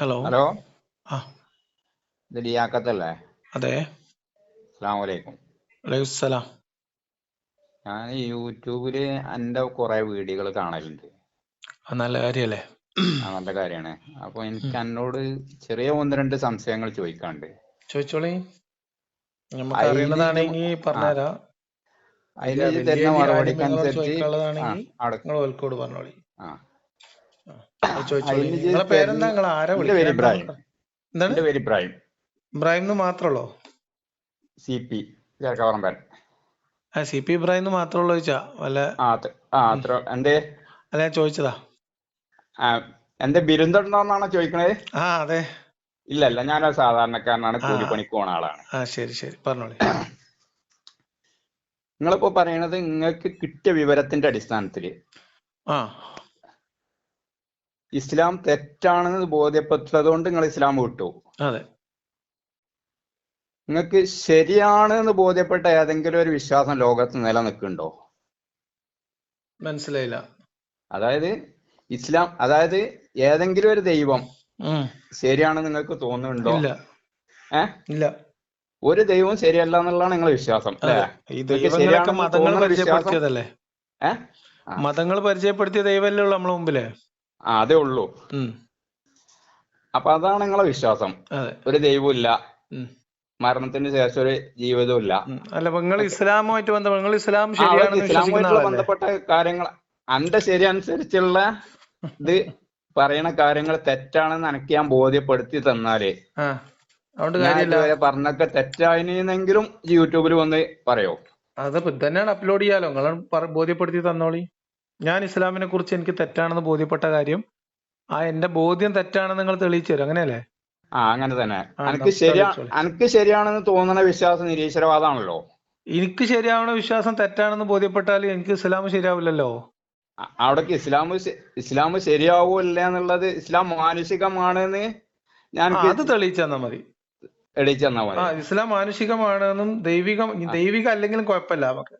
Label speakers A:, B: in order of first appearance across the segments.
A: Hello
B: hello
A: ആ.
B: ഇത് ലിയാക്കത്തല്ലേ
A: അതെ.
B: അസ്സാം വലൈക്കും
A: അലൈഹിസ്സലാം
B: ഞാൻ യൂട്യൂബിൽ എന്റെ കുറെ വീഡിയോകൾ കാണലുണ്ട്.
A: നല്ല കാര്യല്ലേ?
B: അങ്ങനത്തെ നല്ല കാര്യമാണ്. അപ്പൊ എനിക്ക് എന്നോട് ചെറിയ ഒന്ന് രണ്ട് സംശയങ്ങൾ ചോദിക്കാണ്ട്
A: ചോദിച്ചോളി. നമുക്ക്
B: അതിൽ
A: അറിയണതാണെങ്കിൽ
B: ഇത്
A: പറഞ്ഞുതരാം.
B: അതിന്
A: വലിയ
B: ഇത് തരുന്ന
A: വലിയ
B: മറുപടിക്ക്
A: കാര്യങ്ങൾ
B: അനുസരിച്ച് ആ അവിടെ
A: നിങ്ങൾ ഓൽക്കോട് പറഞ്ഞോളി.
B: ആ
A: ആ, അത് ചോദിച്ചോളി
B: അതിന് ഇത്
A: നിങ്ങളെ പേരെന്താ?
B: ചോദിക്കണേ
A: നിങ്ങൾ ആരാ
B: എന്റെ പേര്
A: വിളിക്കുന്നത്
B: ഇബ്രാഹിം.
A: എന്താണ്?
B: എന്റെ പേര് ഇബ്രാഹിം.
A: ഇബ്രാഹിം എന്ന് മാത്രമല്ലോ
B: സി പി ചേർക്കവറമ്പൻ
A: ആ സി പി ഇബ്രാഹിം എന്ന് മാത്രമുള്ളൂ ചോദിച്ചാ. വല്ല
B: ആ അത്ര ആ അത്ര എന്റെ
A: അല്ല ഞാൻ ചോദിച്ചതാ.
B: എന്റെ ബിരുദുണ്ടോന്നാണോ ചോദിക്കണേ?
A: ആ അതെ.
B: ഇല്ല ഇല്ല ഞാനൊരു സാധാരണക്കാരനാണ് കൂലിപ്പണിക്ക് പോണ ആളാണ്.
A: ആ ശരി ശരി. പറഞ്ഞോളി.
B: നിങ്ങളിപ്പോ പറയണത് നിങ്ങൾക്ക് കിട്ടിയ വിവരത്തിന്റെ അടിസ്ഥാനത്തിൽ.
A: ആ.
B: ഇസ്ലാം തെറ്റാണെന്ന് ബോധ്യപ്പെട്ടത് കൊണ്ട് നിങ്ങൾ ഇസ്ലാം വിട്ടു.
A: അതെ.
B: നിങ്ങൾക്ക് ശരിയാണ് എന്ന് ബോധ്യപ്പെട്ട ഏതെങ്കിലും ഒരു വിശ്വാസം ലോകത്ത് നിലനിൽക്കുന്നുണ്ടോ?
A: മനസ്സിലായില്ല.
B: അതായത് ഇസ്ലാം അതായത് ഏതെങ്കിലും ഒരു ദൈവം ശരിയാണെന്ന് നിങ്ങൾക്ക് തോന്നുന്നുണ്ടോ?
A: ഇല്ല.
B: ഒരു ദൈവം ശരിയല്ല എന്നുള്ളതാണ് നിങ്ങളെ വിശ്വാസം
A: മതങ്ങൾ പരിചയപ്പെടുത്തിയതല്ലേ? മതങ്ങൾ പരിചയപ്പെടുത്തിയ ദൈവമല്ലേ ഉള്ളു നമ്മളെ
B: മുമ്പിൽ? അതേ ഉള്ളൂ. അപ്പൊ അതാണ് നിങ്ങളെ വിശ്വാസം. ഒരു ദൈവമില്ല ഇല്ല മരണത്തിന് ശേഷം ഒരു
A: ജീവിതമില്ല അല്ല നിങ്ങൾ ഇസ്ലാമുമായിട്ട് ബന്ധം നിങ്ങൾ ഇസ്ലാം
B: ഇസ്ലാമുമായിട്ടുള്ള ബന്ധപ്പെട്ട കാര്യങ്ങൾ അന്റെ ശരി അനുസരിച്ചുള്ള ഇത് പറയണ കാര്യങ്ങൾ തെറ്റാണെന്ന് എനിക്ക് ഞാൻ ബോധ്യപ്പെടുത്തി തന്നാലേ പറഞ്ഞൊക്കെ തെറ്റായിനെങ്കിലും യൂട്യൂബിൽ വന്ന് പറയോ?
A: അത് തന്നെയാണ് അപ്ലോഡ് ചെയ്യാലോ? നിങ്ങൾ ബോധ്യപ്പെടുത്തി തന്നോളി. ഞാൻ ഇസ്ലാമിനെ കുറിച്ച് എനിക്ക് തെറ്റാണെന്ന് ബോധ്യപ്പെട്ട കാര്യം ആ എന്റെ ബോധ്യം തെറ്റാണെന്ന് നിങ്ങൾ തെളിയിച്ചു തരും. അങ്ങനെയല്ലേ?
B: ആ അങ്ങനെ തന്നെ. എനിക്ക് ശരിയാ എനിക്ക് ശരിയാണെന്ന് തോന്നുന്ന വിശ്വാസം നിരീശ്വരവാദമാണല്ലോ?
A: എനിക്ക് ശരിയാവണ വിശ്വാസം തെറ്റാണെന്ന് ബോധ്യപ്പെട്ടാൽ എനിക്ക് ഇസ്ലാം ശരിയാവില്ലല്ലോ?
B: അവിടേക്ക് ഇസ്ലാം ഇസ്ലാം ശരിയാവൂല്ല എന്നുള്ളത് ഇസ്ലാം മാനുഷികമാണെന്ന് ഞാൻ
A: അത് തെളിയിച്ചെന്നാ മതി. ആ ഇസ്ലാം മാനുഷികമാണെന്നും ദൈവികം ദൈവിക അല്ലെങ്കിലും കുഴപ്പമില്ല നമുക്ക്.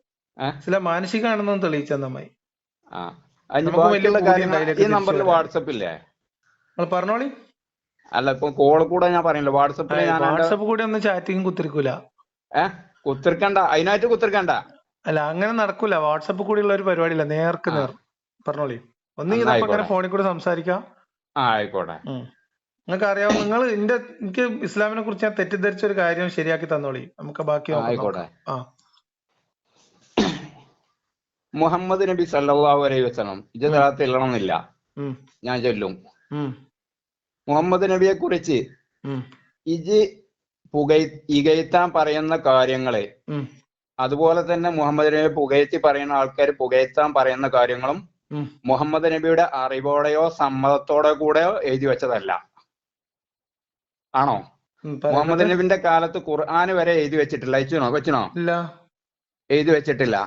A: ഇസ്ലാം മാനുഷികമാണെന്നും തെളിയിച്ചെന്നാ മതി.
B: ബാക്കിയുള്ള കാര്യങ്ങൾ ഈ നമ്പറിൽ വാട്സപ്പ് ഇല്ലേ
A: പറഞ്ഞോളി.
B: അല്ല ഇപ്പൊ കോൾ കൂടെ ഞാൻ പറഞ്ഞില്ല? വാട്സപ്പിൽ ഞാൻ
A: വാട്സപ്പ് കൂടി ഒന്നും ചാറ്റിങ് കുത്തിരിക്കൂല.
B: ഏ? കുത്തിരിക്കണ്ട. അതിനായിട്ട് കുത്തിരിക്കണ്ട.
A: അല്ല അങ്ങനെ നടക്കൂല. വാട്സപ്പ് കൂടി ഉള്ള ഒരു പരിപാടിയില്ല. നേർക്ക് നേർ. പറഞ്ഞോളി. ഇങ്ങനെ
B: ആയിക്കോട്ടെ.
A: ഫോണിൽ കൂടെ സംസാരിക്കാം.
B: ആയിക്കോട്ടെ.
A: നിങ്ങൾക്ക് അറിയാം നിങ്ങൾ എന്റെ എനിക്ക് ഇസ്ലാമിനെ കുറിച്ച് ഞാൻ തെറ്റിദ്ധരിച്ച ഒരു കാര്യം ശരിയാക്കി തന്നോളി. നമുക്ക് ബാക്കി
B: ആയിക്കോട്ടെ.
A: ആ.
B: മുഹമ്മദ് നബി സല്ലല്ലാഹു അലൈഹി വസ്ലം ഇത് സ്ഥലത്ത് ഇല്ലണമെന്നില്ല ഞാൻ ചൊല്ലും. മുഹമ്മദ് നബിയെ കുറിച്ച് ഇജ് പുകയ് ഇകഴ്ത്താൻ പറയുന്ന കാര്യങ്ങളെ അതുപോലെ തന്നെ മുഹമ്മദ് നബി പുകയത്തി പറയുന്ന ആൾക്കാർ പുകയത്താൻ പറയുന്ന കാര്യങ്ങളും മുഹമ്മദ് നബിയുടെ അറിവോടെയോ സമ്മതത്തോടെ കൂടെയോ എഴുതി വെച്ചതല്ല. ആണോ? മുഹമ്മദ് നബിന്റെ കാലത്ത് ഖുർആൻ വരെ എഴുതി വെച്ചിട്ടില്ല. വെച്ചിനോ? വെച്ചിനോ? എഴുതി വെച്ചിട്ടില്ല.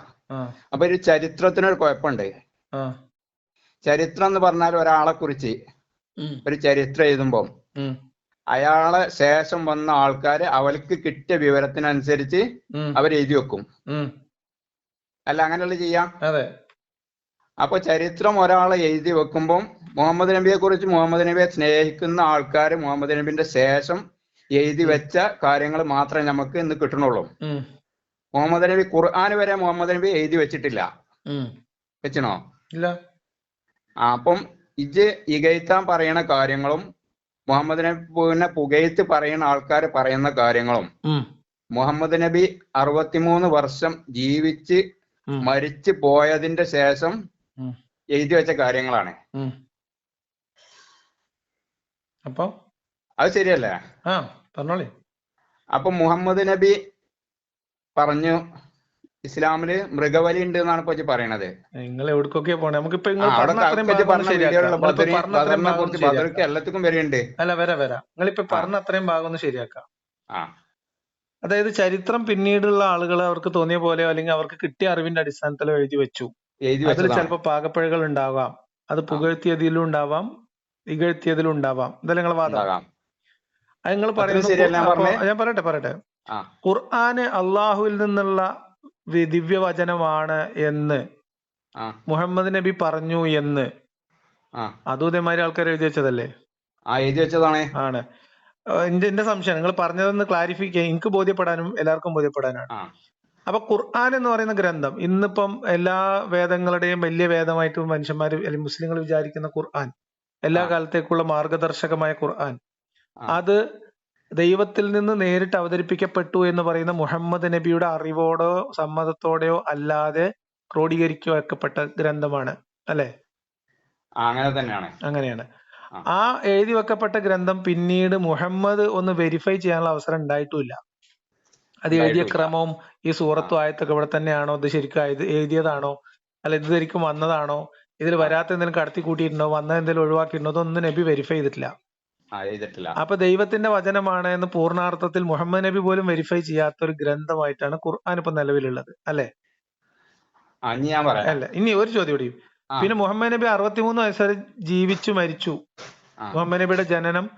B: അപ്പൊ ഒരു ചരിത്രത്തിനൊരു കുഴപ്പമുണ്ട്. ചരിത്രം എന്ന് പറഞ്ഞാൽ ഒരാളെ കുറിച്ച് ഒരു ചരിത്രം എഴുതുമ്പോൾ അയാളെ ശേഷം വന്ന ആൾക്കാര് അവർക്ക് കിട്ടിയ വിവരത്തിനനുസരിച്ച് അവർ എഴുതി വെക്കും. അല്ല അങ്ങനെയുള്ള ചെയ്യാം. അപ്പൊ ചരിത്രം ഒരാളെ എഴുതി വെക്കുമ്പോൾ മുഹമ്മദ് നബിയെ കുറിച്ച് മുഹമ്മദ് നബിയെ സ്നേഹിക്കുന്ന ആൾക്കാർ മുഹമ്മദ് നബിന്റെ ശേഷം എഴുതി വെച്ച കാര്യങ്ങൾ മാത്രമേ നമുക്ക് ഇന്ന് കിട്ടണുള്ളൂ. മുഹമ്മദ് നബി ഖുർആൻ വരെ മുഹമ്മദ് നബി എഴുതി വെച്ചിട്ടില്ല. വെച്ചണോ?
A: ഇല്ല.
B: അപ്പം ഇജ് ഇകഴ്ത്താൻ പറയുന്ന കാര്യങ്ങളും മുഹമ്മദ് നബിനെ പുകഴ്ത്ത് പറയുന്ന ആൾക്കാർ പറയുന്ന കാര്യങ്ങളും മുഹമ്മദ് നബി അറുപത്തിമൂന്ന് വർഷം ജീവിച്ച് മരിച്ചു പോയതിന്റെ ശേഷം എഴുതി വെച്ച കാര്യങ്ങളാണ്.
A: അപ്പൊ?
B: അത് ശരിയല്ലേ?
A: പറഞ്ഞോളി.
B: അപ്പൊ മുഹമ്മദ് നബി പറഞ്ഞു ഇസ്ലാമിൽ മൃഗബലി ഉണ്ട് എന്നാണ് ഇപ്പൊ ഇജ്ജ് പറയണത്.
A: നിങ്ങൾ എവിടേക്കൊക്കെയാ പോണേ? നിങ്ങൾ ശരിയാക്കാം
B: എല്ലാത്തിനും വരെയുണ്ട്.
A: അല്ല വരാ വരാ. നിങ്ങളിപ്പോ
B: ആ.
A: പറഞ്ഞ അത്രയും ഭാഗം ഒന്ന് ശരിയാക്കാം അതായത് ചരിത്രം പിന്നീടുള്ള ആളുകൾ അവർക്ക് തോന്നിയ പോലെയോ അല്ലെങ്കിൽ അവർക്ക് കിട്ടിയ അറിവിന്റെ അടിസ്ഥാനത്തിലോ എഴുതി വെച്ചു.
B: എഴുതി
A: അതിൽ ചിലപ്പോൾ പാകപ്പിഴകൾ ഉണ്ടാവാം. അത് പുകഴ്ത്തിയതിലും ഉണ്ടാവാം ഇകഴ്ത്തിയതിലും ഉണ്ടാവാം. ഇതല്ല നിങ്ങളെ വാദം. അത് നിങ്ങൾ
B: പറയുന്നത്
A: പറയുന്നു
B: ഞാൻ
A: പറയട്ടെ പറയട്ടെ. ഖുർആന് അള്ളാഹുവിൽ നിന്നുള്ള ദിവ്യവചനമാണ് എന്ന്. മുഹമ്മദ് നബി പറഞ്ഞു എന്ന്. അതും ഇതേമാതിരി ആൾക്കാർ എഴുതി വെച്ചതല്ലേ?
B: എഴുതി വെച്ചതാണ്.
A: ആണ്. എന്റെ എന്റെ സംശയം. നിങ്ങൾ പറഞ്ഞതൊന്ന് ക്ലാരിഫൈ ചെയ്യാൻ എനിക്ക് ബോധ്യപ്പെടാനും എല്ലാവർക്കും ബോധ്യപ്പെടാനാണ്. അപ്പൊ ഖുർആൻ എന്ന് പറയുന്ന ഗ്രന്ഥം ഇന്നിപ്പം എല്ലാ വേദങ്ങളുടെയും വലിയ വേദമായിട്ട് മനുഷ്യന്മാർ അല്ലെങ്കിൽ മുസ്ലിങ്ങൾ വിചാരിക്കുന്ന ഖുർആൻ എല്ലാ കാലത്തേക്കുള്ള മാർഗദർശകമായ ഖുർആൻ അത് ദൈവത്തിൽ നിന്ന് നേരിട്ട് അവതരിപ്പിക്കപ്പെട്ടു എന്ന് പറയുന്ന മുഹമ്മദ് നബിയുടെ അറിവോടോ സമ്മതത്തോടെയോ അല്ലാതെ ക്രോഡീകരിക്കപ്പെട്ട ഗ്രന്ഥമാണ് അല്ലെ?
B: അങ്ങനെ തന്നെയാണ്.
A: അങ്ങനെയാണ്.
B: ആ.
A: എഴുതി വെക്കപ്പെട്ട ഗ്രന്ഥം പിന്നീട് മുഹമ്മദ് ഒന്ന് വെരിഫൈ ചെയ്യാനുള്ള അവസരം ഉണ്ടായിട്ടുമില്ല അത് എഴുതിയ ക്രമവും ഈ സൂറത്തും ആയത്തൊക്കെ ഇവിടെ തന്നെയാണോ? ഇത് ശരിക്കും എഴുതിയതാണോ? അല്ല ഇത് ശരിക്കും വന്നതാണോ? ഇതിൽ വരാത്ത എന്തെങ്കിലും കടത്തി കൂട്ടിയിട്ടുണ്ടോ? വന്ന എന്തെങ്കിലും ഒഴിവാക്കിയിട്ടുണ്ടോ? ഇതൊന്നും നബി വെരിഫൈ ചെയ്തിട്ടില്ല.
B: ചെയ്തിട്ടില്ല
A: അപ്പൊ ദൈവത്തിന്റെ വചനമാണ് എന്ന് പൂർണാർത്ഥത്തിൽ മുഹമ്മദ് നബി പോലും വെരിഫൈ ചെയ്യാത്ത ഒരു ഗ്രന്ഥമായിട്ടാണ് ഖുർആൻ ഇപ്പൊ നിലവിലുള്ളത്. അല്ലെ?
B: ഞാൻ പറയാം.
A: അല്ല ഇനി ഒരു ചോദ്യം കൂടി. പിന്നെ മുഹമ്മദ് നബി അറുപത്തിമൂന്ന് വയസ്സ് വരെ ജീവിച്ചു മരിച്ചു. മുഹമ്മദ് നബിയുടെ ജനനം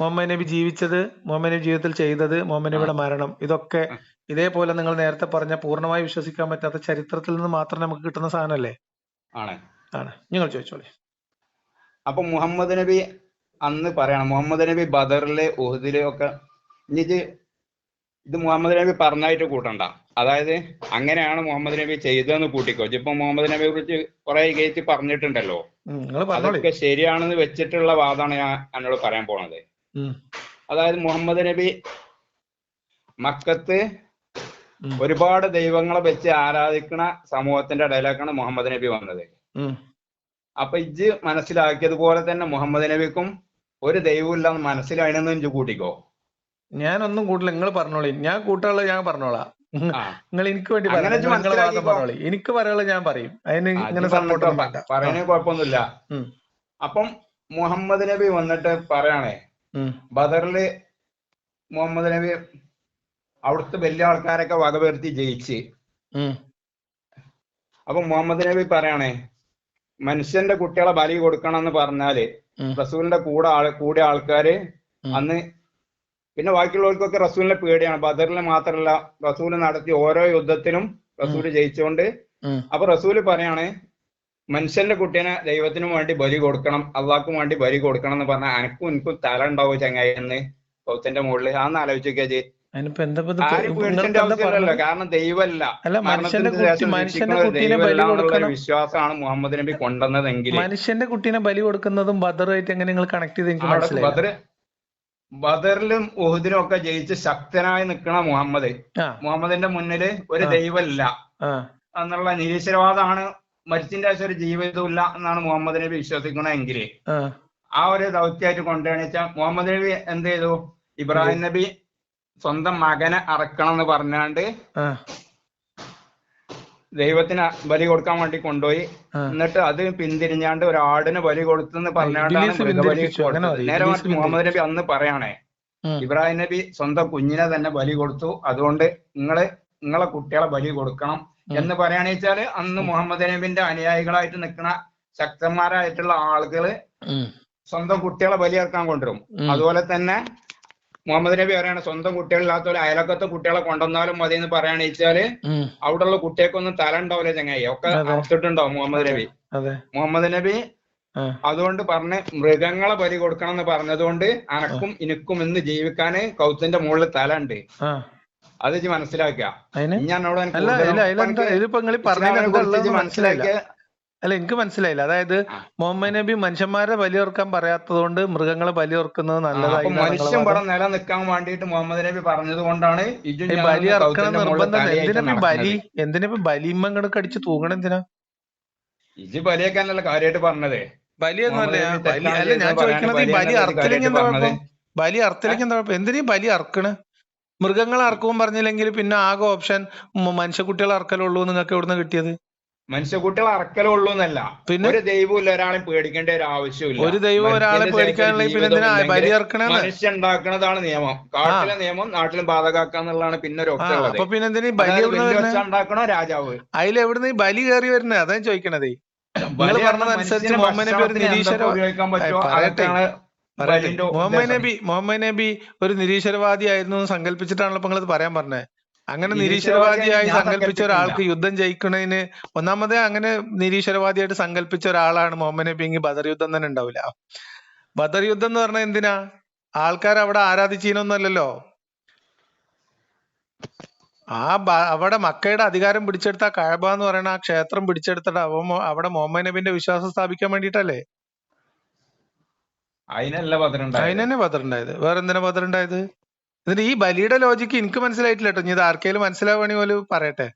A: മുഹമ്മദ് നബി ജീവിച്ചത് മുഹമ്മദ് നബി ജീവിതത്തിൽ ചെയ്തത് മുഹമ്മദ് നബിയുടെ മരണം. ഇതൊക്കെ ഇതേപോലെ നിങ്ങൾ നേരത്തെ പറഞ്ഞ പൂർണമായി വിശ്വസിക്കാൻ പറ്റാത്ത ചരിത്രത്തിൽ നിന്ന് മാത്രം നമുക്ക് കിട്ടുന്ന സാധനമല്ലേ?
B: ആണ്.
A: ആണ്. നിങ്ങൾ ചോദിച്ചോളി.
B: അപ്പൊ മുഹമ്മദ് നബി അന്ന് പറയണം മുഹമ്മദ് നബി ബദറിലെ ഉഹദിലെ ഒക്കെ ഇനി ഇത് ഇത് മുഹമ്മദ് നബി പറഞ്ഞായിട്ട് കൂട്ടണ്ട. അതായത് അങ്ങനെയാണ് മുഹമ്മദ് നബി ചെയ്തതെന്ന് കൂട്ടിക്കോ. ഇപ്പൊ മുഹമ്മദ് നബിയെ കുറിച്ച് കുറെ കയറ്റി പറഞ്ഞിട്ടുണ്ടല്ലോ. അതൊക്കെ ശരിയാണെന്ന് വെച്ചിട്ടുള്ള വാദമാണ് ഞാൻ എന്നോട് പറയാൻ പോണത്. അതായത് മുഹമ്മദ് നബി മക്കത്ത് ഒരുപാട് ദൈവങ്ങളെ വെച്ച് ആരാധിക്കുന്ന സമൂഹത്തിന്റെ ഇടയിലേക്കാണ് മുഹമ്മദ് നബി വന്നത്. അപ്പൊ ഇജ്ജ് മനസ്സിലാക്കിയതുപോലെ തന്നെ മുഹമ്മദ് നബിക്കും ഒരു മനസ്സിലായെന്ന് എനിക്ക് കൂട്ടിക്കോ?
A: ഞാനൊന്നും കൂട്ടില്ല. നിങ്ങൾ പറഞ്ഞോളി. ഞാൻ കൂട്ടാനുള്ള ഞാൻ പറഞ്ഞോളാം. നിങ്ങൾ എനിക്ക് വേണ്ടി പറഞ്ഞോളി. എനിക്ക് പറയാനുള്ള ഞാൻ പറയും. അതിന് ഇങ്ങനെ
B: പറയണേ
A: സപ്പോർട്ട്
B: കുഴപ്പമൊന്നുമില്ല. അപ്പം മുഹമ്മദ് നബി വന്നിട്ട് പറയണേ ബദറിൽ മുഹമ്മദ് നബി അവിടുത്തെ വലിയ ആൾക്കാരൊക്കെ വകവരുത്തി ജയിച്ച്. അപ്പൊ മുഹമ്മദ് നബി പറയണേ മനുഷ്യന്റെ കുട്ടികളെ ബലി കൊടുക്കണം എന്ന്
A: പറഞ്ഞാൽ
B: റസൂലിന്റെ കൂടെ കൂടെ ആൾക്കാര് അന്ന് പിന്നെ ബാക്കിയുള്ളവർക്കൊക്കെ റസൂലിനെ പേടിയാണ്. ബദറിൽ മാത്രമല്ല റസൂൽ നടത്തിയ ഓരോ യുദ്ധത്തിലും റസൂൽ ജയിച്ചുകൊണ്ട്. അപ്പൊ റസൂൽ പറയാണ് മനുഷ്യന്റെ കുട്ടീനെ ദൈവത്തിനു വേണ്ടി ബലി കൊടുക്കണം അള്ളാഹ്ക്കും വേണ്ടി ബലി കൊടുക്കണം എന്ന് പറഞ്ഞാൽ അനക്കും എനിക്കും തല ഉണ്ടാവും ചങ്ങായി എന്ന് പൗത്തിന്റെ മുകളിൽ അന്ന് ആലോചിക്കുക
A: അതിനിപ്പോ എന്താ?
B: കാരണം ദൈവമല്ല.
A: അല്ല മനുഷ്യന്റെ കുട്ടി മനുഷ്യന്റെ കുട്ടീനെ ബലി
B: വിശ്വാസമാണ് മുഹമ്മദ് നബി കൊണ്ടുവന്നതെങ്കിൽ.
A: മനുഷ്യന്റെ കുട്ടീനെ ബലി കൊടുക്കുന്നതും ബദറുമായിട്ട് എങ്ങനെ നിങ്ങൾ കണക്ട് ചെയ്ത് എനിക്ക് മനസ്സിലായി
B: ബദറിലും ഉഹുദിനും ഒക്കെ ജയിച്ച് ശക്തനായി നിൽക്കണ മുഹമ്മദ്. മുഹമ്മദിന്റെ മുന്നിൽ ഒരു ദൈവമല്ല. എന്നുള്ള നിരീശ്വരവാദമാണ് മരിച്ചിന്റെ ആവശ്യം ഒരു ജീവിതമില്ല എന്നാണ് മുഹമ്മദ് നബി വിശ്വസിക്കണമെങ്കിൽ.
A: ആ.
B: ഒരു ദൗത്യമായിട്ട് കൊണ്ടുവന്നിച്ച മുഹമ്മദ് നബി എന്ത് ചെയ്തു? ഇബ്രാഹിം നബി സ്വന്തം മകനെ അറക്കണം എന്ന് പറഞ്ഞാണ്ട് ദൈവത്തിന് ബലി കൊടുക്കാൻ വേണ്ടി കൊണ്ടുപോയി. എന്നിട്ട് അത് പിന്തിരിഞ്ഞാണ്ട് ഒരു ആടിന് ബലി കൊടുത്തെന്ന് പറഞ്ഞാണ്ടാണ് മൃഗബലി. നേരെ മറിച്ച് മുഹമ്മദ് നബി അന്ന് പറയണേ ഇബ്രാഹിം നബി സ്വന്തം കുഞ്ഞിനെ തന്നെ ബലി കൊടുത്തു. അതുകൊണ്ട് നിങ്ങൾ നിങ്ങളെ കുട്ടികളെ ബലി കൊടുക്കണം എന്ന് പറയുകയാണെന്ന് വെച്ചാൽ അന്ന് മുഹമ്മദ് നബിന്റെ അനുയായികളായിട്ട് നിൽക്കുന്ന ശക്തന്മാരായിട്ടുള്ള
A: ആളുകൾ.
B: സ്വന്തം കുട്ടികളെ ബലിയിറക്കാൻ കൊണ്ടുവരും. അതുപോലെ തന്നെ മുഹമ്മദ് നബി പറയാണ് സ്വന്തം കുട്ടികളില്ലാത്തവരെ അയലക്കത്തെ കുട്ടികളെ കൊണ്ടുവന്നാലും മതി എന്ന് പറയുകയാണെന്ന്
A: വെച്ചാൽ.
B: അവിടെയുള്ള കുട്ടികൾക്കൊന്നും തല ഉണ്ടാവില്ല ചങ്ങായി. ഒക്കെ. അറുത്തിട്ടുണ്ടാവും മുഹമ്മദ് നബി? മുഹമ്മദ് നബി അതുകൊണ്ട് പറഞ്ഞ് മൃഗങ്ങളെ ബലി കൊടുക്കണം എന്ന് പറഞ്ഞതുകൊണ്ട് അനക്കും ഇനക്കും എന്ന് ജീവിക്കാന് കൗത്തിന്റെ മുകളിൽ തല ഉണ്ട്. അത് മനസ്സിലാക്കുക.
A: ഉള്ളതെന്ന് മനസ്സിലായില്ല?
B: മനസ്സിലാക്കിയ
A: അല്ല എനിക്ക് മനസ്സിലായില്ല. അതായത് മുഹമ്മദ് നബി മനുഷ്യന്മാരെ ബലിയോർക്കാൻ പറയാത്തതുകൊണ്ട് മൃഗങ്ങളെ ബലിയോർക്കുന്നത് നല്ലതായി
B: മനുഷ്യൻ ഇവിടെ നിലനിൽക്കാൻ വേണ്ടിയിട്ട് മുഹമ്മദ് നബി പറഞ്ഞത് കൊണ്ടാണ് ഇജ്ജും ഞാനും
A: ബലി അറക്കണം
B: കൗത്തിന്റെ മുകളിൽ
A: നിർബന്ധം എന്തിനാ ബലി. എന്തിനാ ഇപ്പൊ ബലിമ്മ കടിച്ച് തൂങ്ങണം എന്തിനാ?
B: ഇജ് ബലിയൊക്കെയല്ല കാര്യമായിട്ട് പറഞ്ഞത്.
A: ബലിയൊന്നുമല്ല അല്ല ഞാൻ ചോദിക്കണത് ഈ ബലി അറുത്തില്ലെങ്കിൽ എന്താ കുഴപ്പം? ബലി അറുത്തില്ലെങ്കിൽ എന്താ കുഴപ്പം? എന്തിനാ ബലി അർക്കണ്? മൃഗങ്ങളെ അർക്കവും പറഞ്ഞില്ലെങ്കിൽ പിന്നെ ആകെ ഓപ്ഷൻ മനുഷ്യക്കുട്ടികളെ അർക്കലുള്ളൂ നിങ്ങൾക്ക് എവിടുന്ന് കിട്ടിയത്?
B: മനുഷ്യക്കുട്ടികൾ അറക്കലേ ഉള്ളൂ എന്നല്ല
A: പിന്നെ?
B: ഒരു ദൈവമില്ല ഒരാളെ പേടിക്കേണ്ട ഒരു ആവശ്യമില്ല.
A: ഒരു ദൈവം ഒരാളെ പേടിക്കാനുള്ള
B: മനുഷ്യ ഉണ്ടാക്കുന്നതാണ് നിയമം. കാട്ടിലെ നിയമം നാട്ടിലും ബാധകാക്കാന്നുള്ളതാണ് പിന്നെ ഒരു
A: അപ്പൊ പിന്നെ
B: ഉണ്ടാക്കണോ രാജാവ്?
A: അതിൽ എവിടുന്ന് ഈ ബലി കയറി വരുന്നത് അതാ ഞാൻ ചോദിക്കണതേ. നിങ്ങൾ പറഞ്ഞതനുസരിച്ച് മുഹമ്മദ് നബി ഒരു നിരീശ്വര
B: ഉപയോഗിക്കാൻ പറ്റോ
A: ഏ, പറയട്ടെ. മുഹമ്മദ് നബി മുഹമ്മദ് നബി ഒരു നിരീശ്വരവാദി ആയിരുന്നു എന്ന് സങ്കല്പിച്ചിട്ടാണല്ലോ നിങ്ങളത് പറയാൻ പറഞ്ഞത് അങ്ങനെ
B: നിരീശ്വരവാദിയായി
A: സങ്കല്പിച്ച ഒരാൾക്ക് യുദ്ധം ജയിക്കുന്നതിന് ഒന്നാമത് അങ്ങനെ നിരീശ്വരവാദിയായിട്ട് സങ്കല്പിച്ച ഒരാളാണ് മുഹമ്മദ് നബി എങ്കിൽ ബദർ യുദ്ധം തന്നെ ഉണ്ടാവില്ല. ബദർ യുദ്ധം എന്ന് പറഞ്ഞാൽ എന്തിനാ? ആൾക്കാർ അവിടെ ആരാധിച്ചീനൊന്നല്ലല്ലോ ആ അവിടെ മക്കയുടെ അധികാരം പിടിച്ചെടുത്ത കഴബ എന്ന് പറയുന്ന ആ ക്ഷേത്രം പിടിച്ചെടുത്തിട്ട് അവ അവിടെ മുഹമ്മദ് നബിന്റെ വിശ്വാസം സ്ഥാപിക്കാൻ വേണ്ടിട്ടല്ലേ
B: അതിനല്ല ബദറുണ്ടായത്
A: അതിന് ബദർ ഉണ്ടായത്? ഇതിന് ഈ ബലിയുടെ ലോജിക്ക് എനിക്ക് മനസ്സിലായിട്ടില്ല കേട്ടോ ഇനി ഇത് ആർക്കെങ്കിലും മനസ്സിലാവണി പോലും പറയട്ടെ.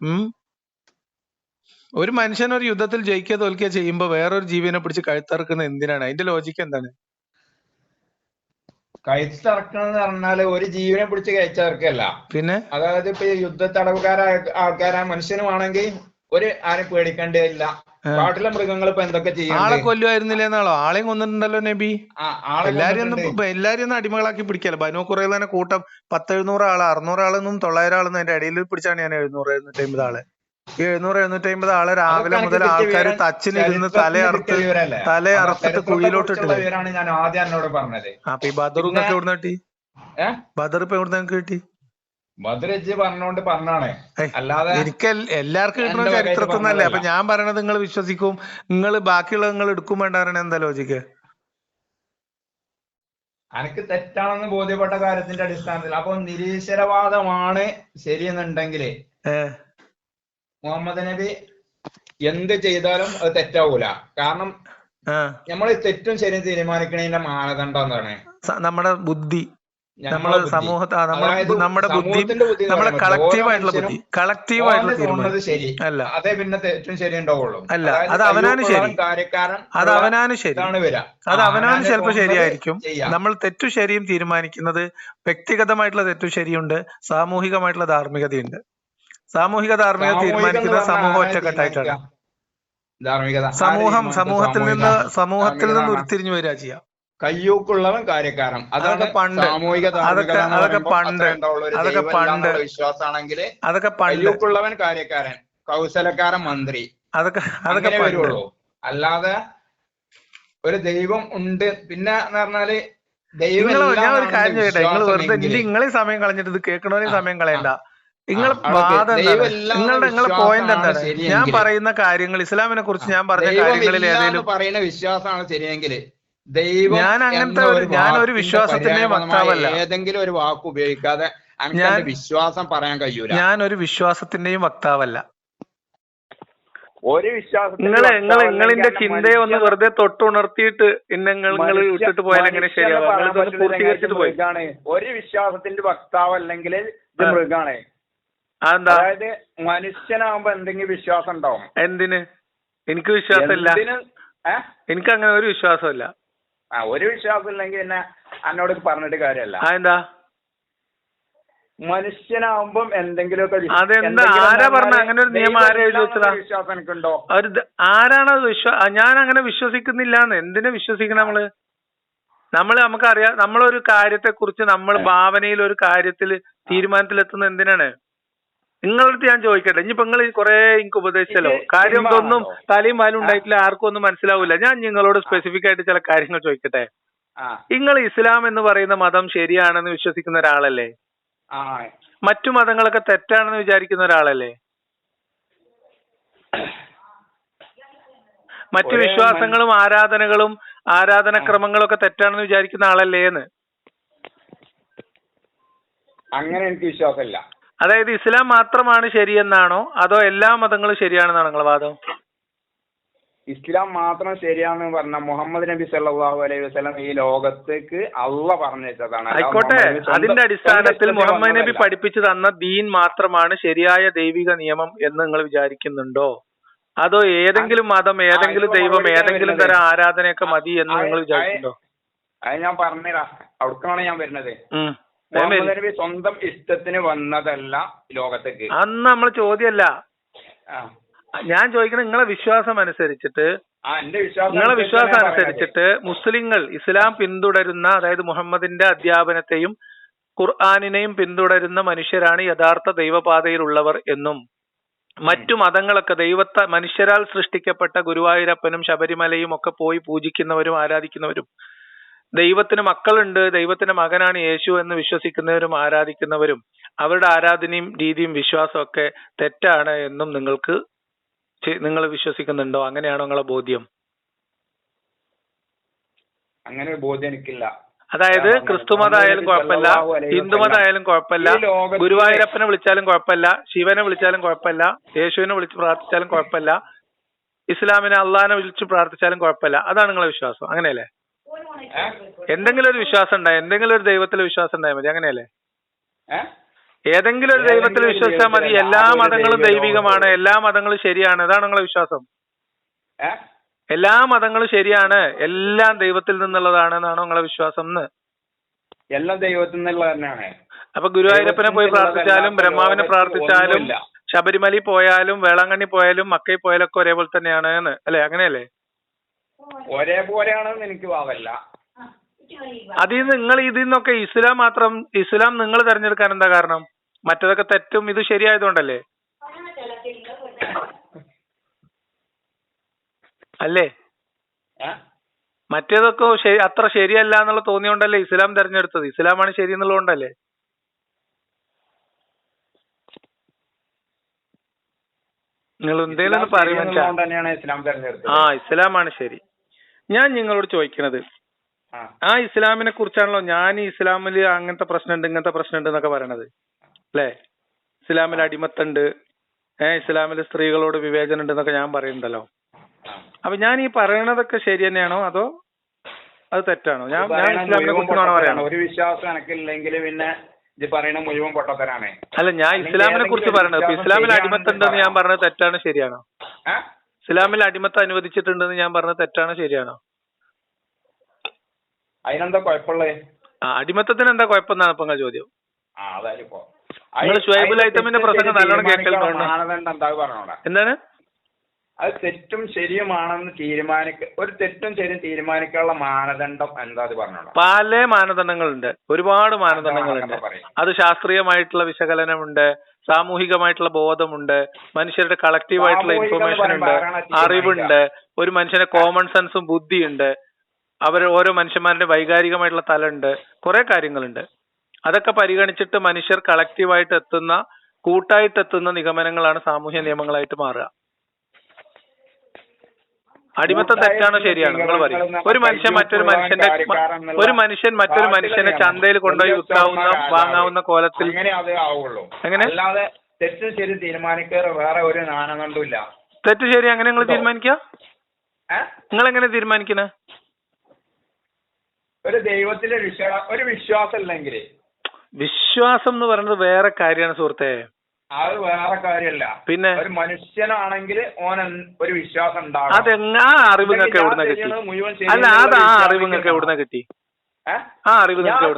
A: ഉം? ഒരു മനുഷ്യൻ ഒരു യുദ്ധത്തിൽ ജയിക്കുക തോൽക്കുക ചെയ്യുമ്പോ വേറൊരു ജീവിനെ പിടിച്ച് കഴുത്തറക്കുന്നത് എന്തിനാണ്? അതിന്റെ ലോജിക്ക് എന്താണ്?
B: കഴിച്ചിറക്കണെന്ന് പറഞ്ഞാൽ ഒരു ജീവനെ പിടിച്ച് കയറ്റിറക്കല്ല.
A: പിന്നെ?
B: അതായത് ഇപ്പൊ യുദ്ധ തടവുകാരായ ആൾക്കാരാ മനുഷ്യനുമാണെങ്കിൽ ഒരു ആരും പേടിക്കേണ്ടതില്ല. കാട്ടിലെ മൃഗങ്ങൾ ഇപ്പൊ എന്തൊക്കെ
A: ആളെ
B: കൊല്ലുമായിരുന്നില്ലെന്നാളോ
A: കൊല്ലുമായിരുന്നില്ല ആളെയും കൊന്നിട്ടുണ്ടല്ലോ നബി.
B: എല്ലാരെയും
A: എല്ലാരും ഒന്ന്
B: കൊന്നിട്ടുണ്ട്.
A: എല്ലാരും ഒന്ന് അടിമകളാക്കി പിടിക്കല്ല ബനു കുറേ തന്നെ കൂട്ടം പത്തെഴുന്നൂറ് ആൾ അറുന്നൂറ് ആളെന്നും തൊള്ളായിരം ആളെന്നും അതിന്റെ ഇടയിൽ പിടിച്ചാണ് ഞാൻ എഴുന്നൂറ് എഴുന്നൂറ്റി അമ്പത് ആൾ. ഈ എഴുന്നൂറ് എഴുന്നൂറ്റി അമ്പത് ആൾ രാവിലെ മുതൽ ആൾക്കാർ
B: തച്ചിലിരുന്ന്
A: തലയറുത്ത്
B: തലയറുത്തിട്ട്
A: കുഴിയിലോട്ട്
B: ഇട്ടത്
A: അപ്പൊ ഈ ബദറും ഒക്കെ എവിടെ ബദർ ഇപ്പൊ എവിടെ കിട്ടി?
B: ബദ്രജ് പറഞ്ഞോണ്ട് പറഞ്ഞാണ്. അല്ലാതെ
A: എനിക്ക് എല്ലാവർക്കും കിട്ടുന്ന ചരിത്രത്തിൽ നിന്നല്ലേ അപ്പൊ ഞാൻ പറയണത് നിങ്ങൾ വിശ്വസിക്കും. നിങ്ങൾ ബാക്കിയുള്ള നിങ്ങൾ എടുക്കും വേണ്ട പറയണ എന്താ ലോജിക്ക്
B: അനക്ക് തെറ്റാണെന്ന് ബോധ്യപ്പെട്ട കാര്യത്തിന്റെ അടിസ്ഥാനത്തിൽ. അപ്പൊ നിരീശ്വരവാദമാണ് ശരിയെന്നുണ്ടെങ്കിൽ മുഹമ്മദ് നബി എന്ത് ചെയ്താലും അത് തെറ്റാവൂല. കാരണം നമ്മൾ തെറ്റും ശരിയും തീരുമാനിക്കണതിന്റെ മാനദണ്ഡം എന്താണ്?
A: നമ്മുടെ ബുദ്ധി. നമ്മളെ സമൂഹത്തെ നമ്മളെ നമ്മുടെ ബുദ്ധി നമ്മുടെ
B: പറയാൻ പറ്റില്ല.
A: കളക്റ്റീവ് ആയിട്ടുള്ള ബുദ്ധി.
B: മനുഷ്യനും
A: കളക്റ്റീവ് ആയിട്ടുള്ള തീരുമാനം. അല്ല.
B: അതേ പിന്നെ ഏറ്റവും ശരി ഉണ്ടാവുള്ളൂ.
A: അല്ല, അത് അവനാണ് ശരി. അത് അവനാണ് ശരി. അത് അവനാണ്
B: ചിലപ്പോ
A: ചിലപ്പോൾ ശരിയായിരിക്കും. നമ്മൾ തെറ്റു ശരിയും തീരുമാനിക്കുന്നത് വ്യക്തിഗതമായിട്ടുള്ള തെറ്റു ശരിയുണ്ട് സാമൂഹികമായിട്ടുള്ള ധാർമ്മികതയുണ്ട്. സാമൂഹിക ധാർമ്മികത തീരുമാനിക്കുന്ന സമൂഹം ഒറ്റക്കെട്ടായിട്ടാണ്. സമൂഹം സമൂഹത്തിൽ നിന്ന് സമൂഹത്തിൽ നിന്ന് ഉരുത്തിരിഞ്ഞു വരിക ചെയ്യാം.
B: കയ്യൂക്കുള്ളവൻ കാര്യക്കാരൻ.
A: അതൊക്കെ പണ്ട്.
B: സാമൂഹിക
A: അതൊക്കെ- പണ്ട്. അതൊക്കെ പണ്ട്.
B: വിശ്വാസമാണെങ്കിൽ
A: അതൊക്കെ
B: കയ്യൂക്കുള്ളവൻ കാര്യക്കാരൻ. കൗശലക്കാരൻ മന്ത്രി.
A: അതൊക്കെ അതൊക്കെ
B: വരുള്ളൂ. അല്ലാതെ ഒരു ദൈവം ഉണ്ട്. പിന്നെ എന്ന് പറഞ്ഞാൽ ദൈവം
A: ഞാൻ ഒരു കാര്യം ചെയ്യട്ടെ നിങ്ങൾ വെറുതെ നിങ്ങളെ സമയം കളഞ്ഞിട്ട് ഇത് കേൾക്കണവരെയും സമയം കളയണ്ട. നിങ്ങൾ
B: ആ,
A: വാദം എന്താണ്? നിങ്ങളുടെ നിങ്ങളെ പോയിന്റ് എന്താണ്? ഞാൻ പറയുന്ന കാര്യങ്ങൾ ഇസ്ലാമിനെ കുറിച്ച് ഞാൻ പറഞ്ഞ കാര്യങ്ങളിൽ ഏതെങ്കിലും
B: പറയുന്ന വിശ്വാസമാണ് ശരിയെങ്കിൽ. ദൈവം
A: ഞാൻ അങ്ങനത്തെ ഒരു- ഞാൻ ഒരു
B: വിശ്വാസത്തിന്റെ
A: വക്താവല്ല.
B: ഏതെങ്കിലും ഒരു വാക്ക് ഉപയോഗിക്കാതെ
A: ഞാൻ-
B: വിശ്വാസം പറയാൻ കഴിയൂല.
A: ഞാൻ ഒരു വിശ്വാസത്തിന്റെയും വക്താവല്ല.
B: ഒരു
A: വിശ്വാസം നിങ്ങൾ
B: നിങ്ങൾ
A: നിങ്ങളിന്റെ ചിന്തയെ ഒന്ന് വെറുതെ തൊട്ടുണർത്തിയിട്ട് പിന്നെ നിങ്ങൾ വിട്ടിട്ട് പോയാൽ എങ്ങനെ
B: ശരിയാണ്
A: ശരിയാവും?
B: മൃഗാണ് ഒരു വിശ്വാസത്തിന്റെ വക്താവ് അല്ലെങ്കിൽ ഇത് മൃഗാണ്.
A: അതെന്താ?
B: അതായത് മനുഷ്യനാകുമ്പോ എന്തെങ്കിലും വിശ്വാസം ഉണ്ടാവും.
A: എന്തിന്? എനിക്ക് വിശ്വാസമില്ല. എനിക്ക് അങ്ങനെ ഒരു വിശ്വാസമില്ല.
B: ആ ഒരു വിശ്വാസം ഇല്ലെങ്കിൽ പിന്നെ അന്നോട് പറഞ്ഞിട്ട് കാര്യമല്ല.
A: അതെന്താ?
B: മനുഷ്യനാവുമ്പം എന്തെങ്കിലുമൊക്കെ
A: അതെന്താ?
B: എന്തെങ്കിലും
A: ആരാ? അങ്ങനെ ഒരു നിയമം ആരാ എഴുതി?
B: വിശ്വാസം എനിക്കുണ്ടോ
A: ഒരു ദ- ആരാണത് വിശ്വാ ആ, ഞാൻ അങ്ങനെ വിശ്വസിക്കുന്നില്ലാന്ന്. എന്തിനു വിശ്വസിക്കണം നമ്മൾ? നമ്മൾ നമുക്കറിയാം നമ്മളൊരു കാര്യത്തെ കുറിച്ച് നമ്മൾ ഭാവനയിൽ ഒരു കാര്യത്തിൽ തീരുമാനത്തിലെത്തുന്നത് എന്തിനാണ്? നിങ്ങളുടെ അടുത്ത് ഞാൻ ചോദിക്കട്ടെ. ഇനിയിപ്പോ നിങ്ങൾ കുറെ എനിക്ക് ഉപദേശിച്ചല്ലോ. കാര്യം ഇതൊന്നും തലയും വാലും ഉണ്ടായിട്ടില്ല ആർക്കും ഒന്നും മനസ്സിലാവില്ല ഞാൻ നിങ്ങളോട് സ്പെസിഫിക് ആയിട്ട് ചില കാര്യങ്ങൾ ചോദിക്കട്ടെ. നിങ്ങൾ ഇസ്ലാം എന്ന് പറയുന്ന മതം ശരിയാണെന്ന് വിശ്വസിക്കുന്ന ഒരാളല്ലേ? മറ്റു മതങ്ങളൊക്കെ തെറ്റാണെന്ന് വിചാരിക്കുന്ന ഒരാളല്ലേ? മറ്റു വിശ്വാസങ്ങളും ആരാധനകളും ആരാധനക്രമങ്ങളും ഒക്കെ തെറ്റാണെന്ന് വിചാരിക്കുന്ന ആളല്ലേന്ന്
B: അങ്ങനെ എനിക്ക് വിശ്വാസമില്ല.
A: അതായത് ഇസ്ലാം മാത്രമാണ് ശരിയെന്നാണോ? അതോ എല്ലാ മതങ്ങളും ശരിയാണെന്നാണ് നിങ്ങളെ വാദം?
B: ഇസ്ലാം മാത്രം ശരിയാണെന്ന് പറഞ്ഞ മുഹമ്മദ് നബി സല്ലാഹു അലൈഹി വസ്ലം ഈ ലോകത്തേക്ക് അള്ള പറഞ്ഞു വെച്ചതാണ്
A: ആയിക്കോട്ടെ. അതിന്റെ അടിസ്ഥാനത്തിൽ മുഹമ്മദ് നബി പഠിപ്പിച്ചു തന്ന ദീൻ മാത്രമാണ് ശരിയായ ദൈവിക നിയമം എന്ന് നിങ്ങൾ വിചാരിക്കുന്നുണ്ടോ? അതോ ഏതെങ്കിലും മതം ഏതെങ്കിലും ദൈവം ഏതെങ്കിലും. തരം ആരാധനയൊക്കെ മതി എന്ന് നിങ്ങൾ വിചാരിക്കുന്നുണ്ടോ?
B: അത് ഞാൻ പറഞ്ഞുതരാം. അവിടേക്കാണ് ഞാൻ വരുന്നത്. മുഹമ്മദ് നബി സ്വന്തം ഇഷ്ടത്തിന് വന്നതല്ല ലോകത്തേക്ക്.
A: അന്ന് നമ്മൾ ചോദ്യമല്ല ഞാൻ ചോദിക്കണ നിങ്ങളെ വിശ്വാസം അനുസരിച്ചിട്ട് നിങ്ങളെ വിശ്വാസം. അനുസരിച്ചിട്ട് മുസ്ലിങ്ങൾ ഇസ്ലാം പിന്തുടരുന്ന അതായത് മുഹമ്മദിന്റെ അധ്യാപനത്തെയും ഖുർആാനിനെയും പിന്തുടരുന്ന മനുഷ്യരാണ് യഥാർത്ഥ ദൈവപാതയിലുള്ളവർ എന്നും മറ്റു മതങ്ങളൊക്കെ ദൈവത്തെ മനുഷ്യരാൽ സൃഷ്ടിക്കപ്പെട്ട ഗുരുവായൂരപ്പനും ശബരിമലയും ഒക്കെ പോയി പൂജിക്കുന്നവരും ആരാധിക്കുന്നവരും ദൈവത്തിന് മക്കളുണ്ട് ദൈവത്തിന്റെ മകനാണ് യേശു എന്ന് വിശ്വസിക്കുന്നവരും ആരാധിക്കുന്നവരും അവരുടെ ആരാധനയും രീതിയും വിശ്വാസവും ഒക്കെ തെറ്റാണ് എന്നും നിങ്ങൾക്ക് നിങ്ങൾ വിശ്വസിക്കുന്നുണ്ടോ? അങ്ങനെയാണോ നിങ്ങളെ ബോധ്യം?
B: അങ്ങനെ ബോധ്യം എനിക്കില്ല.
A: അതായത് ക്രിസ്തു മതമായാലും കുഴപ്പമില്ല ഹിന്ദു. മതമായാലും കുഴപ്പമില്ല ഗുരുവായൂരപ്പനെ വിളിച്ചാലും കുഴപ്പമില്ല ശിവനെ വിളിച്ചാലും കുഴപ്പമില്ല യേശുവിനെ വിളിച്ച് പ്രാർത്ഥിച്ചാലും കുഴപ്പമില്ല ഇസ്ലാമിനെ അള്ളാഹിനെ വിളിച്ച് പ്രാർത്ഥിച്ചാലും കുഴപ്പമില്ല. അതാണ് നിങ്ങളെ വിശ്വാസം. അങ്ങനെയല്ലേ? എന്തെങ്കിലും ഒരു വിശ്വാസം ഉണ്ടായ എന്തെങ്കിലും ഒരു ദൈവത്തിൽ വിശ്വാസം ഉണ്ടായാൽ മതി അങ്ങനെയല്ലേ? ഏതെങ്കിലും ഒരു ദൈവത്തിൽ വിശ്വസിച്ചാൽ മതി എല്ലാ മതങ്ങളും ദൈവികമാണ് എല്ലാ മതങ്ങളും ശരിയാണ് അതാണ് നിങ്ങളെ വിശ്വാസം. എല്ലാ മതങ്ങളും ശരിയാണ് എല്ലാം ദൈവത്തിൽ നിന്നുള്ളതാണ് എന്നാണ് നിങ്ങളെ വിശ്വാസം എന്ന്.
B: എല്ലാം ദൈവത്തിൽ നിന്നുള്ള തന്നെയാണ്.
A: അപ്പൊ ഗുരുവായൂരപ്പനെ പോയി പ്രാർത്ഥിച്ചാലും ബ്രഹ്മാവിനെ പ്രാർത്ഥിച്ചാലും. ശബരിമലയിൽ പോയാലും വേളാങ്കണ്ണി പോയാലും മക്കയിൽ പോയാലും ഒക്കെ ഒരേപോലെ തന്നെയാണ് എന്ന് അല്ലെ? അങ്ങനെയല്ലേ?
B: ഒരേപോലെയാണെന്ന് എനിക്ക് ഭാവമല്ല
A: അതിൽ നിങ്ങൾ ഇതിൽ നിന്നൊക്കെ ഇസ്ലാം മാത്രം ഇസ്ലാം നിങ്ങൾ തെരഞ്ഞെടുക്കാൻ എന്താ കാരണം? മറ്റതൊക്കെ തെറ്റും ഇത് ശരിയായതുകൊണ്ടല്ലേ? അല്ലേ? മറ്റേതൊക്കെ ശരി അത്ര ശരിയല്ല എന്നുള്ള തോന്നിയോണ്ടല്ലേ ഇസ്ലാം തെരഞ്ഞെടുത്തത്? ഇസ്ലാമാണ് ശരി എന്നുള്ളതുകൊണ്ടല്ലേ? നിങ്ങൾ എന്തേലും ഒന്ന് പറയും മനുഷ്യ
B: ചെയ്യുന്നതുകൊണ്ട് ഇസ്ലാം തെരഞ്ഞെടുത്തത്.
A: ആ ഇസ്ലാമാണ് ശരി. ഞാൻ നിങ്ങളോട് ചോദിക്കണത്.
B: ആ.
A: ഇസ്ലാമിനെ കുറിച്ചാണല്ലോ ഞാൻ ഇസ്ലാമിൽ അങ്ങനത്തെ പ്രശ്നമുണ്ട് ഇങ്ങനത്തെ പ്രശ്നമുണ്ട് എന്നൊക്കെ പറയണത്. അല്ലേ? ഇസ്ലാമിൽ അടിമത്തുണ്ട്. ഏഹ് ഇസ്ലാമിൽ സ്ത്രീകളോട് വിവേചനം ഉണ്ട് എന്നൊക്കെ ഞാൻ പറയുന്നുണ്ടല്ലോ. അപ്പൊ ഞാൻ ഈ പറയണതൊക്കെ ശരി തന്നെയാണോ? അതോ അത് തെറ്റാണോ? ഞാൻ ഞാൻ ഇസ്ലാമിനെ കുറിച്ചാണോ പറയണോ
B: ഒരു വിശ്വാസം എനിക്കില്ലെങ്കിൽ പിന്നെ ഇത് പറയണ മുഴുവൻ പൊട്ടത്തരാണേ.
A: അല്ല ഞാൻ ഇസ്ലാമിനെ കുറിച്ച് പറയണത്. ഇസ്ലാമിൽ അടിമത്തുണ്ടെന്ന് ഞാൻ. പറഞ്ഞത് തെറ്റാണോ ശരിയാണോ? ഇസ്ലാമിൽ അടിമത്ത അനുവദിച്ചിട്ടുണ്ടെന്ന് ഞാൻ പറഞ്ഞത് തെറ്റാണോ ശരിയാണോ?
B: അതിനെന്താ കുഴപ്പമുള്ളത്
A: ആ അടിമത്തത്തിന് എന്താ കുഴപ്പമെന്നാണ് ഇപ്പൊ ചോദ്യം. നിങ്ങൾ ഷുഹൈബുൽ ഐത്തമിന്റെ പ്രസംഗം നല്ലോണം
B: കേൾക്കൽ
A: എന്താണ്?
B: അത് തെറ്റും ശരിയുമാണെന്ന് തീരുമാനിക്ക ഒരു തെറ്റും ശരിയും തീരുമാനിക്കാനുള്ള മാനദണ്ഡം എന്താ അത് പറഞ്ഞോളൂ.
A: പല മാനദണ്ഡങ്ങളുണ്ട്. ഒരുപാട് മാനദണ്ഡങ്ങളുണ്ട്.
B: മാനദണ്ഡം
A: അത് ശാസ്ത്രീയമായിട്ടുള്ള വിശകലനമുണ്ട് സാമൂഹികമായിട്ടുള്ള ബോധമുണ്ട് മനുഷ്യരുടെ
B: കളക്റ്റീവായിട്ടുള്ള
A: ഇൻഫർമേഷൻ ഉണ്ട്? അറിവുണ്ട് ഒരു മനുഷ്യന്റെ കോമൺ സെൻസും ബുദ്ധിയുണ്ട് അവർ ഓരോ മനുഷ്യന്മാരുടെ വൈകാരികമായിട്ടുള്ള തലമുണ്ട് കുറെ കാര്യങ്ങളുണ്ട്. അതൊക്കെ പരിഗണിച്ചിട്ട് മനുഷ്യർ കളക്റ്റീവായിട്ട് എത്തുന്ന കൂട്ടായിട്ട് എത്തുന്ന നിഗമനങ്ങളാണ് സാമൂഹ്യ നിയമങ്ങളായിട്ട് മാറുക. അടിമത്തം തെറ്റാണോ ശരിയാണോ? നിങ്ങൾ പറയും. ഒരു മനുഷ്യൻ മറ്റൊരു മനുഷ്യന്റെ ഒരു മനുഷ്യൻ മറ്റൊരു മനുഷ്യനെ ചന്തയിൽ കൊണ്ടുപോയി വിൽക്കാവുന്ന വാങ്ങാവുന്ന കോലത്തിൽ എങ്ങനെ?
B: അല്ലാതെ തെറ്റും ശരി തീരുമാനിക്കാറ് വേറെ ഒരു മാനദണ്ഡമില്ല
A: തെറ്റ് ശരി അങ്ങനെ നിങ്ങൾ
B: തീരുമാനിക്ക?
A: തീരുമാനിക്കുക നിങ്ങൾ എങ്ങനെ തീരുമാനിക്കുന്നത്
B: ഒരു ദൈവത്തിലെ വിശ്വാസം ഒരു വിശ്വാസം ഇല്ലെങ്കിൽ
A: വിശ്വാസം എന്ന് പറയുന്നത് വേറെ കാര്യമാണ് സുഹൃത്തെ.
B: അത് വേറെ കാര്യമല്ല
A: പിന്നെ?
B: ഒരു മനുഷ്യനാണെങ്കിൽ ഓൻ ഒരു വിശ്വാസം ഉണ്ടാകും
A: അതെങ്ങാ അറിവ് നിങ്ങൾക്ക് എവിടുന്ന കിട്ടി? അല്ല അത് ആ അറിവ് നിങ്ങൾക്ക് എവിടുന്ന കിട്ടി?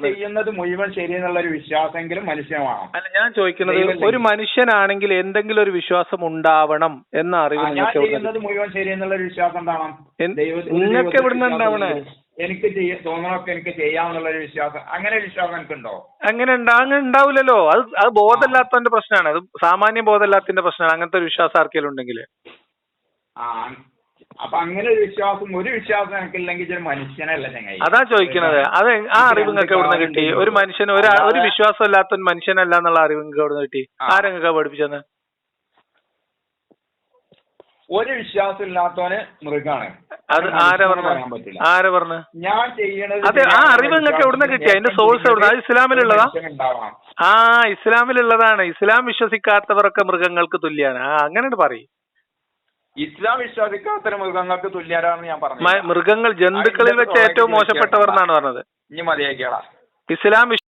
B: ചെയ്യുന്നത് മുഴുവൻ ശരിയെന്നുള്ള ഒരു വിശ്വാസമെങ്കിലും മനുഷ്യനാണ്
A: അല്ല ഞാൻ ചോദിക്കുന്നത് ഒരു മനുഷ്യനാണെങ്കിൽ എന്തെങ്കിലും ഒരു വിശ്വാസം ഉണ്ടാവണം എന്ന അറിവ് നിങ്ങൾക്ക്
B: മുഴുവൻ ശരിയെന്നുള്ള ഒരു വിശ്വാസം ഉണ്ടാവണം.
A: നിങ്ങൾക്ക് എവിടുന്നാ ഉണ്ടാവണേ?
B: എനിക്ക് തോന്നണൊക്കെ തോന്നണമൊക്കെ എനിക്ക് ചെയ്യാമെന്നുള്ള ഒരു വിശ്വാസം. അങ്ങനെ ഒരു വിശ്വാസം എനിക്കുണ്ടോ?
A: അങ്ങനെ ഉണ്ടാ അങ്ങനെ ഉണ്ടാവില്ലല്ലോ അത് അത് ബോധമില്ലാത്തതിന്റെ പ്രശ്നമാണ് അത് സാമാന്യ ബോധമില്ലാത്തതിന്റെ പ്രശ്നമാണ് അങ്ങനത്തെ ഒരു വിശ്വാസം ആർക്കെങ്കിലും ഉണ്ടെങ്കിൽ
B: ആ അപ്പൊ അങ്ങനെ ഒരു വിശ്വാസം ഒരു വിശ്വാസം എനിക്കില്ലെങ്കിൽ ഇതൊരു മനുഷ്യനല്ല ചങ്ങായി
A: അതാ ചോദിക്കുന്നത് അത് ആ അറിവ് നിങ്ങൾക്ക് എവിടുന്ന് കിട്ടി? ഒരു മനുഷ്യന് ഒരു ഒരു വിശ്വാസം ഇല്ലാത്ത ഒരു മനുഷ്യനല്ല എന്നുള്ള അറിവ് നിങ്ങൾക്ക് എവിടുന്ന് കിട്ടി?
B: ആ.
A: ആരെങ്ങൊക്കെ പഠിപ്പിച്ചെന്ന്?
B: ഒരു വിശ്വാസം ഇല്ലാത്തവന് മൃഗാണ്.
A: അത് ആരാ പറഞ്ഞു. ആരാ പറഞ്ഞു?
B: ഞാൻ ചെയ്യണത്
A: അതെ, ആ അറിവ് നിങ്ങൾക്ക് എവിടുന്നാ കിട്ടി? അതിന്റെ
B: സോഴ്സ്
A: എവിടെ ആ അത് ഇസ്ലാമിലുള്ളതാ? ആ ഇസ്ലാമിലുള്ളതാണ്. ഇസ്ലാം വിശ്വസിക്കാത്തവരൊക്കെ മൃഗങ്ങൾക്ക് തുല്യാണ്. ആ അങ്ങനെ പറയും.
B: ഇസ്ലാം വിശ്വസിക്കാത്ത മൃഗങ്ങൾക്ക് തുല്യരാണെന്ന് ഞാൻ പറഞ്ഞു
A: മൃഗങ്ങൾ ജന്തുക്കളിൽ വെച്ച് ഏറ്റവും മോശപ്പെട്ടവർ എന്നാണ് പറഞ്ഞത്.
B: ഇനി മതിയാക്കിയാളാ
A: ഇസ്ലാം